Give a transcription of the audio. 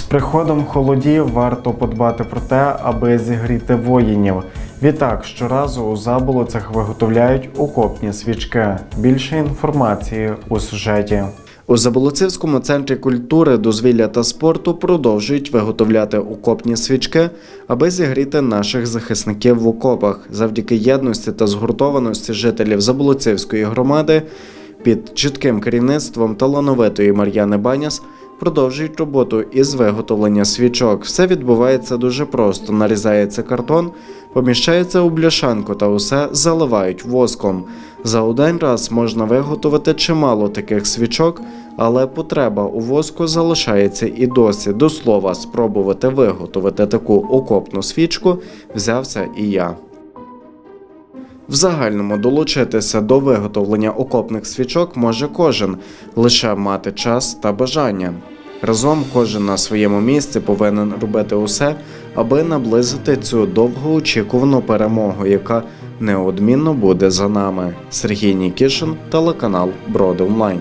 приходом холодів варто подбати про те, аби зігріти воїнів. Відтак, щоразу у заболоцях виготовляють окопні свічки. Більше інформації у сюжеті. У Заболоцівському центрі культури, дозвілля та спорту продовжують виготовляти окопні свічки, аби зігріти наших захисників в окопах. Завдяки єдності та згуртованості жителів Заболоцівської громади під чітким керівництвом талановитої Мар'яни Баняс продовжують роботу із виготовлення свічок. Все відбувається дуже просто: нарізається картон, поміщається у бляшанку та усе заливають воском. За один раз можна виготовити чимало таких свічок, але потреба у воску залишається і досі. До слова, спробувати виготовити таку окопну свічку взявся і я. В загальному долучитися до виготовлення окопних свічок може кожен, лише мати час та бажання. Разом кожен на своєму місці повинен робити усе, аби наблизити цю довгоочікувану перемогу, яка неодмінно буде за нами. Сергій Нікішин, телеканал Броди Онлайн.